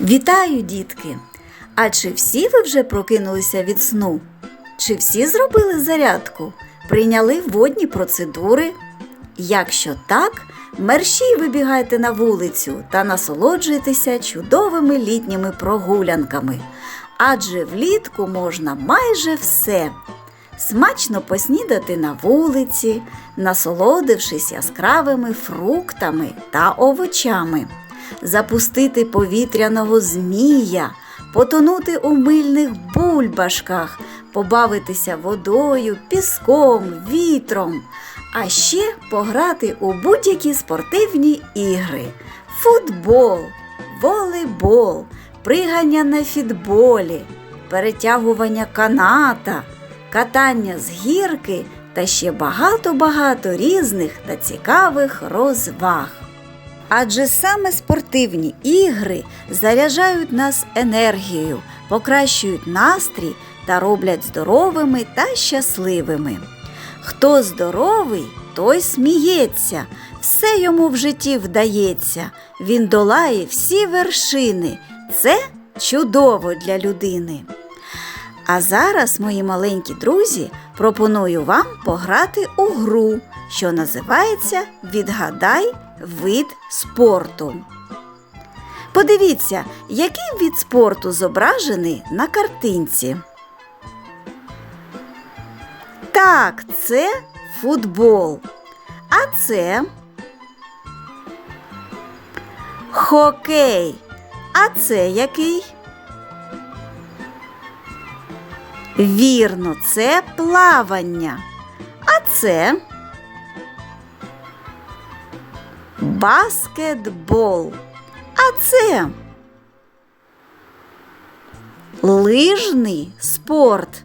Вітаю, дітки! А чи всі ви вже прокинулися від сну? Чи всі зробили зарядку? Прийняли водні процедури? Якщо так, мерщій вибігайте на вулицю та насолоджуйтеся чудовими літніми прогулянками. Адже влітку можна майже все. Смачно поснідати на вулиці, насолодившись яскравими фруктами та овочами, запустити повітряного змія, потонути у мильних бульбашках, побавитися водою, піском, вітром, а ще пограти у будь-які спортивні ігри: футбол, волейбол, пригання на фітболі, перетягування каната катання з гірки та ще багато-багато різних та цікавих розваг. Адже саме спортивні ігри заряджають нас енергією, покращують настрій та роблять здоровими та щасливими. Хто здоровий, той сміється, все йому в житті вдається, він долає всі вершини. Це чудово для людини. А зараз, мої маленькі друзі, пропоную вам пограти у гру, що називається Відгадай вид спорту. Подивіться, який від спорту зображений на картинці. Так, це футбол. А це хокей. А це який? Вірно, це плавання. А це баскетбол. А це лижний спорт.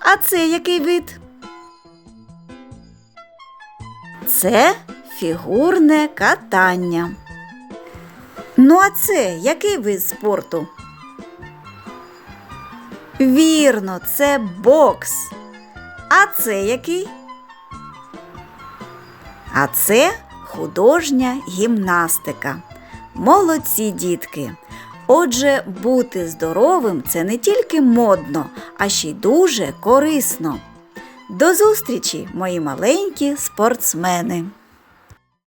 А це який вид? Це фігурне катання. Ну, а це який вид спорту? Вірно, це бокс. А це який? А це художня гімнастика. Молодці дітки. Отже, бути здоровим це не тільки модно, а ще й дуже корисно. До зустрічі, мої маленькі спортсмени!